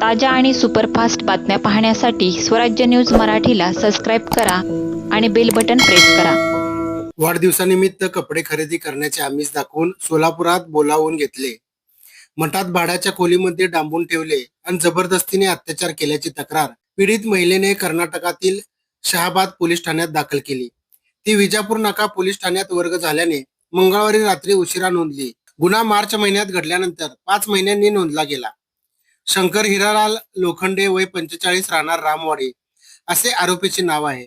ताज्या आणि सुपरफास्ट बातम्या पाहण्यासाठी स्वराज्य न्यूज मराठीला सबस्क्राईब करा आणि बेल बटन प्रेस करा. वाढदिवसानिमित्त कपडे खरेदी करण्याचे आमिष दाखवून सोलापुरात बोलावून घेतले. मठात भाड्याच्या खोलीमध्ये डांबून ठेवले आणि जबरदस्तीने अत्याचार केल्याची तक्रार पीडित महिलेने कर्नाटकातील शहाबाद पोलीस ठाण्यात दाखल केली. ती विजापूर नाका पोलीस ठाण्यात वर्ग झाल्याने मंगळवारी रात्री उशिरा नोंदली. गुन्हा मार्च महिन्यात घडल्यानंतर पाच महिन्यांनी नोंदला गेला. शंकर हिरालाल लोखंडे वय पंचेचाळीस राहणार रामवाडी असे आरोपीचे नाव आहे.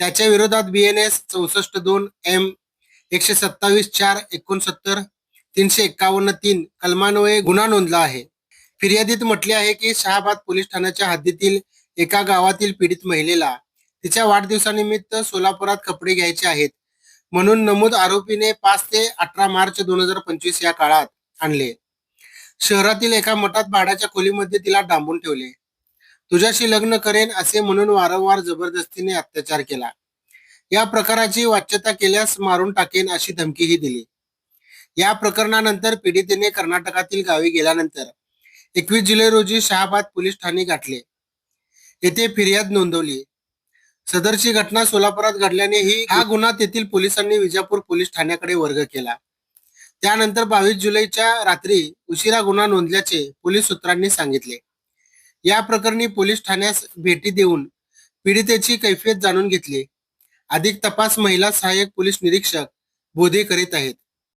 त्याच्या विरोधात बी एन एस चौसष्ट दोन एम एकशे सत्तावीस चार एकोणसत्तर तीनशे एक्कावन्न तीन कलमान्वये गुन्हा नोंदला आहे. फिर्यादीत म्हटले आहे की शहाबाद पोलीस ठाण्याच्या हद्दीतील एका गावातील पीडित महिलेला तिच्या वाढदिवसानिमित्त सोलापुरात कपडे घ्यायचे आहेत म्हणून नमूद आरोपीने पाच ते अठरा मार्च दोन हजार पंचवीस या काळात आणले. शहरातील एका मठात भाड्याच्या खोलीमध्ये तिला डांबून ठेवले. तुझ्याशी लग्न करेन असे म्हणून वारंवार जबरदस्तीने अत्याचार केला. या प्रकाराची वाच्यता केल्यास मारून टाकेन अशी धमकीही दिली. या प्रकरणानंतर पीडितेने कर्नाटकातील गावी गेल्यानंतर एकवीस जुलै रोजी शहाबाद पोलीस ठाणे गाठले. येथे फिर्याद नोंदवली. सदरची घटना सोलापुरात घडल्याने ही हा गुन्हा तेथील पोलिसांनी विजापूर पोलीस ठाण्याकडे वर्ग केला. त्यानंतर बावीस जुलैच्या रात्री उशिरा गुन्हा नोंदल्याचे पोलीस सूत्रांनी सांगितले. या प्रकरणी पोलीस ठाण्यास भेटी देऊन पीडितेची कैफियत जाणून घेतली. अधिक तपास महिला सहाय्यक पोलीस निरीक्षक बोधे करीत आहेत.